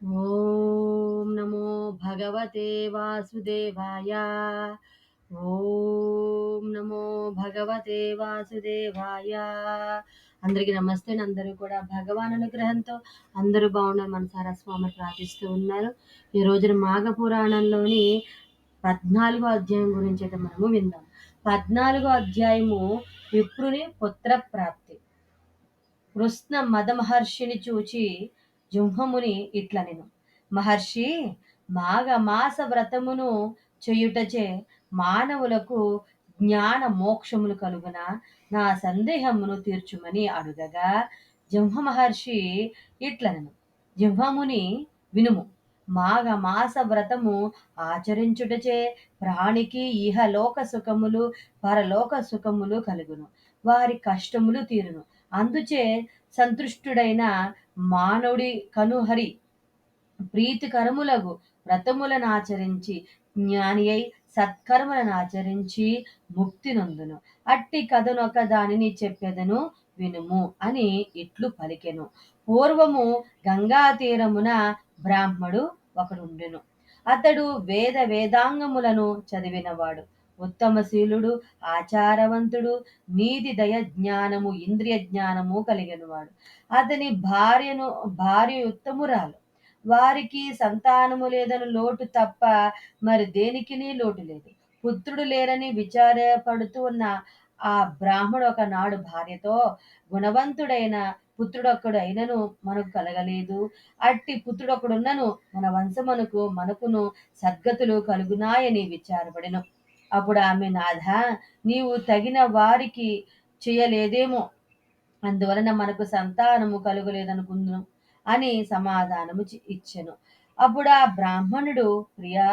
ఓం నమో భగవతే వాసుదేవాయ. ఓం నమో భగవతే వాసుదేవాయ. అందరికీ నమస్తే అందరూ కూడా భగవాన్ అనుగ్రహంతో అందరూ బాగున్నారు మనసారా స్వామి ప్రార్థిస్తూ ఉన్నారు. ఈ రోజున మాఘ పురాణంలోని పద్నాలుగో అధ్యాయం గురించి అయితే మనము విందాం. పద్నాలుగో అధ్యాయము విప్రుని పుత్ర ప్రాప్తి కృష్ణ మద మహర్షిని చూచి జుంహముని ఇట్లనెను మహర్షి మాఘ మాస వ్రతమును చేయుటచే మానవులకు జ్ఞాన మోక్షములు కలుగున నా సందేహమును తీర్చుమని అడుగగా జంహ మహర్షి ఇట్లనను జంహముని వినుము. మాఘ మాస వ్రతము ఆచరించుటచే ప్రాణికి ఇహలోక సుఖములు పరలోక సుఖములు కలుగును. వారి కష్టములు తీరును. అందుచే సంతృష్టుడైన మానవుడి కనుహరి ప్రీతికరములగు వ్రతములను ఆచరించి జ్ఞాని అయి సత్కర్మలను ఆచరించి ముక్తి నొందును. అట్టి కథనొక దానిని చెప్పెదను వినుము అని ఇట్లు పలికెను. పూర్వము గంగా తీరమున బ్రాహ్మడు ఒకడుండెను. అతడు వేద వేదాంగములను చదివినవాడు. ఉత్తమశీలుడు ఆచారవంతుడు నీతి దయ జ్ఞానము ఇంద్రియ జ్ఞానము కలిగినవాడు. అతని భార్యను భార్య ఉత్తమురాలు. వారికి సంతానము లేదని లోటు తప్ప మరి దేనికి లోటు లేదు. పుత్రుడు లేరని విచారపడుతూ ఉన్న ఆ బ్రాహ్మడు ఒకనాడు భార్యతో గుణవంతుడైన పుత్రుడొక్కడు అయినను మనకు కలగలేదు. అట్టి పుత్రుడొక్కడున్నను మన వంశమునకు మనకును సద్గతులు కలుగునాయని విచారపడెను. అప్పుడు ఆమె నాథ నీవు తగిన వారికి చేయలేదేమో అందువలన మనకు సంతానము కలుగలేదనుకుందును అని సమాధానము ఇచ్చెను. అప్పుడు ఆ బ్రాహ్మణుడు ప్రియా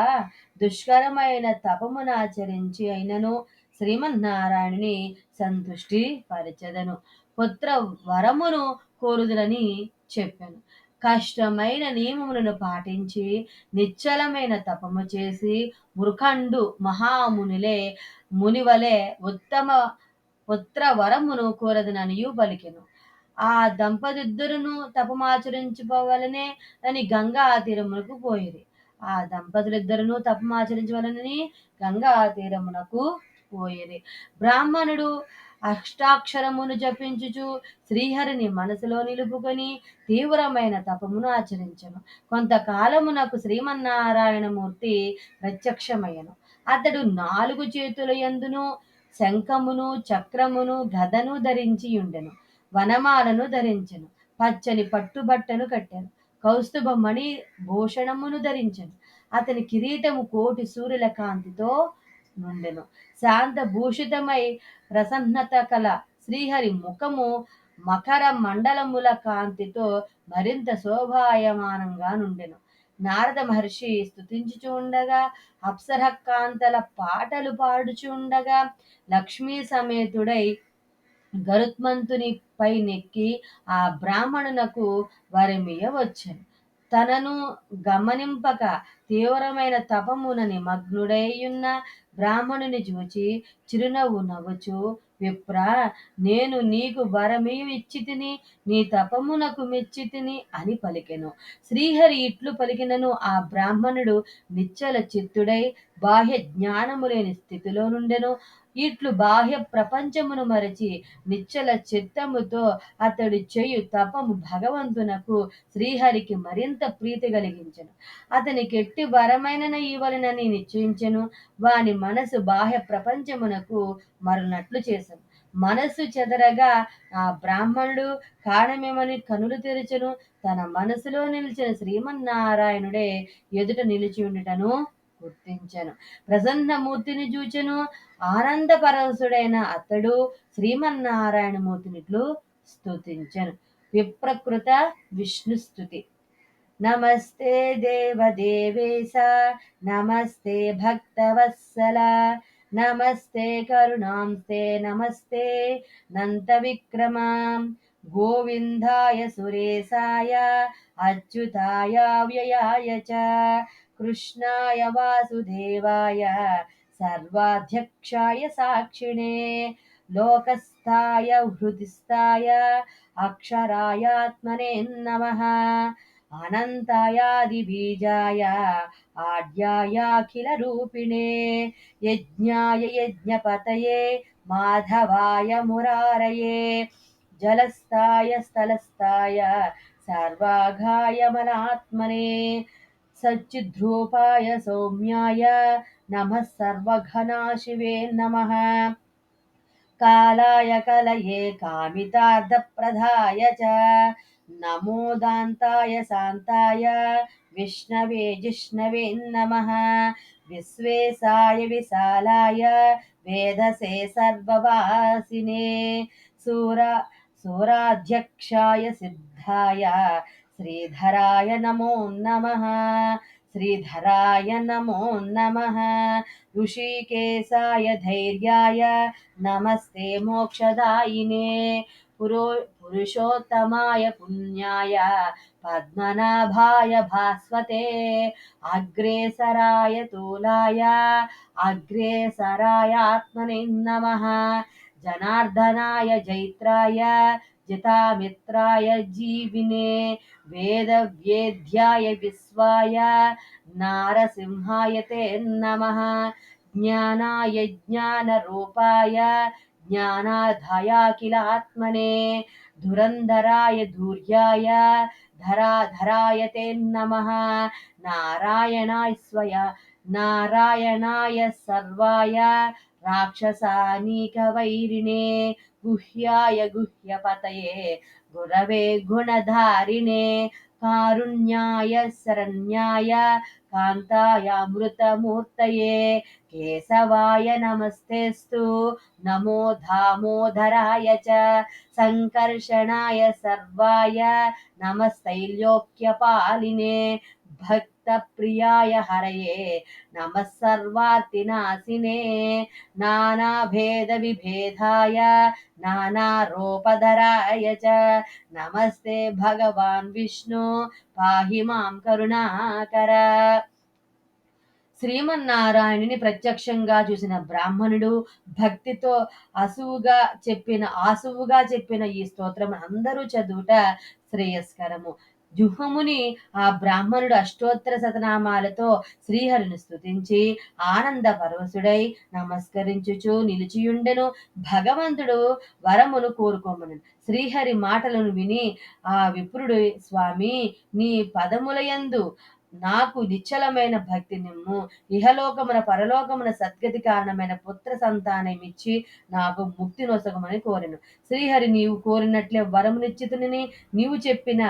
దుష్కరమైన తపమును ఆచరించి అయినను శ్రీమన్నారాయణుని సంతుష్టి పరిచదను పుత్ర వరమును కోరుదులని చెప్పాను. కష్టమైన నియమములను పాటించి నిశ్చలమైన తపము చేసి మృఖండు మహామునిలే మునివలే ఉత్తమ ఉత్తర వరమును కోరదుననియు పలికెను ఆ దంపతిద్దరును తపమాచరించుకోవాలనే అని గంగా తీరమునకు పోయిరి. ఆ దంపతులిద్దరును తపమాచరించవలనని గంగా తీరమునకు పోయేది బ్రాహ్మణుడు అష్టాక్షరమును జపించుచు శ్రీహరిని మనసులో నిలుపుకొని తీవ్రమైన తపమును ఆచరించను. కొంతకాలమునకు శ్రీమన్నారాయణమూర్తి ప్రత్యక్షమయ్యను. అతడు నాలుగు చేతుల ఎందును శంఖమును చక్రమును గదను ధరించి ఉండెను వనమాలను ధరించెను. పచ్చని పట్టుబట్టను కట్టాను. కౌస్తుభమణి భూషణమును ధరించెను. అతని కిరీటము కోటి సూర్యుల కాంతితో నుండెను. శాంత భూషితమై ప్రసన్నత కల శ్రీహరి ముఖము మకర మండలముల కాంతితో మరింత శోభాయమానంగా నుండెను. నారద మహర్షి స్థుతించుచుండగా అప్సర కాంతల పాటలు పాడుచుండగా లక్ష్మీ సమేతుడై గరుత్మంతుని పై నెక్కి ఆ బ్రాహ్మణునకు వరమియవచ్చును. తనను గమనింపక తీవ్రమైన తపమున నిమగ్నుడైయున్న బ్రాహ్మణుని చూచి చిరునవ్వు నవ్వుచు విప్ర నేను నీకు వరమేమిచ్చి తిని నీ తపమునకు మెచ్చి తిని అని పలికెను. శ్రీహరి ఇట్లు పలికినను ఆ బ్రాహ్మణుడు నిచ్చల చిత్తుడై బాహ్య జ్ఞానము లేని స్థితిలో నుండెను. ఇట్లు బాహ్య ప్రపంచమును మరచి నిచ్చల చిత్తముతో అతడు చేయు తపము భగవంతునకు శ్రీహరికి మరింత ప్రీతి కలిగించను. అతనికి ఎట్టి వరమైన ఇవ్వలనని నిశ్చయించెను. వాని మనసు బాహ్య ప్రపంచమునకు మరునట్లు చేశాను మనసు చెదరగా ఆ బ్రాహ్మణుడు కారణమేమని కనులు తెరచను. తన మనసులో నిలిచిన శ్రీమన్నారాయణుడే ఎదుట నిలిచి ఉండటను గుర్తించను. ప్రసన్నమూర్తిని చూచెను. ఆనందపరసుడైన అతడు శ్రీమన్నారాయణమూర్తినిట్లు స్తుతించను. విప్రకృత విష్ణుస్తుతి నమస్తే దేవదేవేశ. నమస్తే భక్తవత్సల. నమస్తే కరుణాంస్తే నమస్తే నంత విక్రమాం గోవిందాయ సురేశాయ. అచ్యుతాయ వ్యయాయ చ. कृष्णाय वासुदेवाय सर्वाध्यक्षाय साक्षिणे, लोकस्थाय, हृदिस्थाय अक्षरायात्मने नमः। अनन्तायादिबीजाय आड्यायाखिलरूपिणे यज्ञाय यज्ञपतये, माधवाय मुरारये, जलस्थाय स्थलस्थाय, सर्वाघाय मनात्मने सच्चिद्रूपाय सौम्याय नमः सर्वघनाशिवे नमः। कालाय कलये कामितार्थप्रदाय च। नमो दान्ताय शान्ताय विष्णवे जिष्णवे नमः। विश्वेशाय विशालाय वेदसे सर्ववासिने। सूरा सूराध्यक्षाय सिद्धाय श्रीधराय नमो नमः, श्रीधराय नमो नमः। ऋषिकेशाय धैर्याय, नमस्ते मोक्षदायिने। पुरो, पुरुषोत्तमाय पुण्याय, पद्मनाभाय भास्वते। अग्रेसराय तूलाय, अग्रेसराय आत्मने नमः। जनार्दनाय जैत्राय जितामित्राय जीविने वेदव्येद्याय विश्वाय नारसिंहाय ते नमः। ज्ञानाय ज्ञानरूपाय ज्ञानाधायाखिलात्मने धुरन्धराय धूर्याय धराधराय ते नमः। नारायणाय स्वय नारायणाय सर्वाय రాక్షసానీకవైరిణే గుహ్యాయ గుహ్యపతయే గురవే గుణధారిణే కారుణ్యాయ శరణ్యాయ కాంతాయ అమృతమూర్తయే కేశవాయ నమస్తేస్తు నమో దామోదరాయ చ సంకర్షణాయ సర్వాయ నమస్తైల్యోక్యపాలినే భక్తి भक्तप्रियाय हरये नमः सर्वार्तिनाशिने नानाभेदविभेदाय नानारोपधराय च नमस्ते भगवान् विष्णु पाहि मां करुणाकर శ్రీమన్నారాయణుని ప్రత్యక్షంగా చూసిన బ్రాహ్మణుడు భక్తితో అసువుగా చెప్పిన ఆసువుగా చెప్పిన ఈ స్తోత్రం అందరూ చదువుట శ్రేయస్కరము జుహముని ఆ బ్రాహ్మణుడు అష్టోత్తర శతనామాలతో శ్రీహరిని స్తుతించి ఆనంద పరవశుడై నమస్కరించుచు నిలిచియుండెను. భగవంతుడు వరమును కోరుకోమను. శ్రీహరి మాటలను విని ఆ విప్రుడు స్వామి నీ పదములయందు నాకు నిశ్చలమైన భక్తి నిమ్ము ఇహలోకమున పరలోకమున సద్గతి కారణమైన పుత్ర సంతానమిచ్చి నాకు ముక్తి నొసగమని కోరిను. శ్రీహరి నీవు కోరినట్లే వరమునిచ్చితుని నీవు చెప్పిన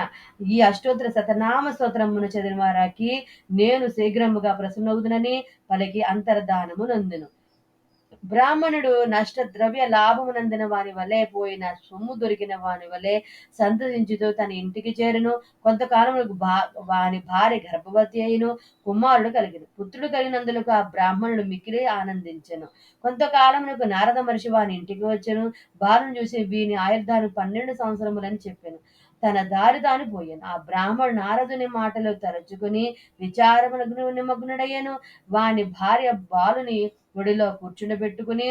ఈ అష్టోత్తర శతనామ స్తోత్రమును చదివిన వారికి నేను శీఘ్రముగా ప్రసన్నవుదునని పలికి అంతర్ధానము నందును. బ్రాహ్మణుడు నష్ట ద్రవ్య లాభమునందిన వాని వలె పోయిన సొమ్ము దొరికిన వాని వలె సంతసించుతూ తన ఇంటికి చేరును. కొంతకాలములకు భా వాని భార్య గర్భవతి అయిను. కుమారుడు కలిగిన. పుత్రుడు కలిగినందులకు ఆ బ్రాహ్మణుడు మిక్కిలి ఆనందించెను. కొంతకాలమునకు నారద మహర్షి వాని ఇంటికి వచ్చాను. బాలను చూసి వీని ఆయుర్ధాను పన్నెండు సంవత్సరములని చెప్పాను. తన దారి దానిపోయాను ఆ బ్రాహ్మణుడు నారదుని మాటలు తరచుకుని విచారమునకు నిమగ్నుడయ్యను. వాని భార్య బాలుని ఒడిలో కూర్చుండబెట్టుకుని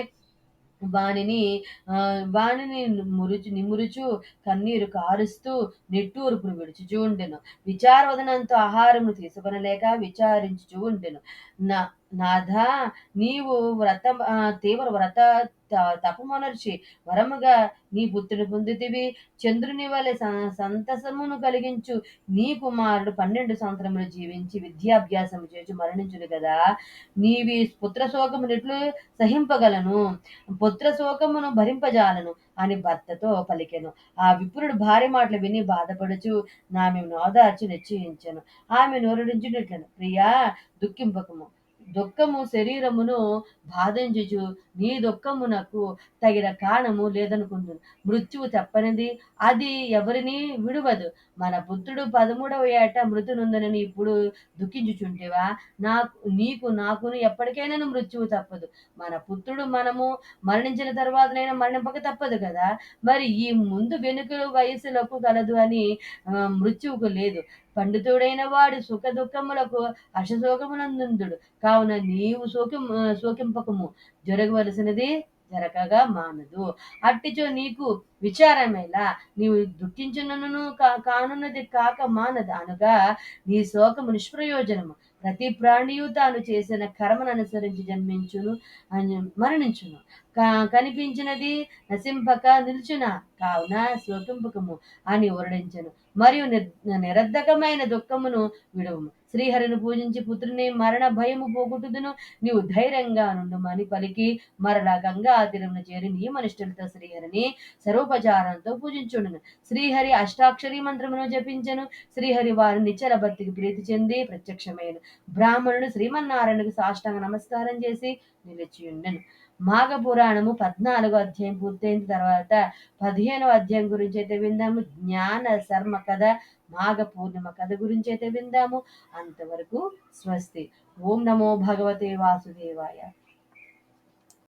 వానిని ఆ, వానిని మురుచు నిమురుచు కన్నీరు కారుస్తూ నిట్టూర్పును విడుచుచూ ఉండెను. విచారవదనంతో ఆహారమును తీసుకొనలేక విచారించుచూ ఉండెను. నా నాథ నీవు వ్రత తీవ్ర వ్రత తపమనర్చి వరముగా నీ పుత్రుడు పొందితివి. చంద్రుని వలె స- సంతసమును కలిగించు. నీ కుమారుడు పన్నెండు సంవత్సరములు జీవించి విద్యాభ్యాసం చేసి మరణించును కదా. నీవి పుత్ర శోకమునిట్లు సహింపగలను? పుత్ర శోకమును భరింపజాలను అని భర్తతో పలికెను. ఆ విప్రుడు భార్య మాటలు విని బాధపడుచు నామె నోదార్చి నిశ్చయించను. ఆమె నోరుడించినట్లను ప్రియా దుఃఖింపకము. దుఃఖము శరీరమును బాధించుచు నీ దుఃఖమునకు తగిన కారణము లేదనుకుందును మృత్యువు తప్పనిది అది ఎవరిని విడువదు. మన పుత్రుడు పదమూడవ ఏట మృతి ఇప్పుడు దుఃఖించుచుంటేవా? నాకు నీకు నాకును ఎప్పటికైనా మృత్యువు తప్పదు. మన పుత్రుడు మనము మరణించిన తర్వాతనైనా మరణింపక తప్పదు కదా? మరి ఈ ముందు వెనుక వయసులకు కలదు అని మృత్యువుకు లేదు. పండితుడైన వాడు సుఖ దుఃఖములకు అశశోకమునందుడు కావున నీవు శోకం శోకింపకము. జరగవలసినది జరగగా మానదు. అట్టిచో నీకు విచారమేలా నీవు దుఃఖించునను కా- కానున్నది కాక మానదు. అనగా నీ శోకము నిష్ప్రయోజనము. ప్రతి ప్రాణియు తాను చేసిన కర్మను అనుసరించి జన్మించును అని మరణించును. కనిపించినది నశింపక నిల్చున కావున శోకింపకము అని వర్ణించను మరియు నిర్- నిరర్ధకమైన దుఃఖమును విడవము. శ్రీహరిని పూజించి పుత్రుని మరణ భయము పోగొట్టుదును. నీవు ధైర్యంగా నుండుమని పలికి మరలా గంగా తీరమున చేరి నియమనిష్ఠులతో శ్రీహరిని సర్వోపచారంతో పూజించుండును. శ్రీహరి అష్టాక్షరి మంత్రమును జపించను. శ్రీహరి వారి నిచ్చల భక్తికి ప్రీతి చెంది ప్రత్యక్షమైన బ్రాహ్మణుడు శ్రీమన్నారాయణకు సాష్టాంగ నమస్కారం చేసి నిలిచియుండెను. మాఘ పురాణము పద్నాలుగో అధ్యాయం పూర్తయిన తర్వాత పదిహేనో అధ్యాయం గురించి అయితే విందాము. జ్ఞాన శర్మ కథ మాఘ పూర్ణిమ కథ గురించి అయితే విందాము. అంతవరకు స్వస్తి. ఓం నమో భగవతే వాసుదేవాయ.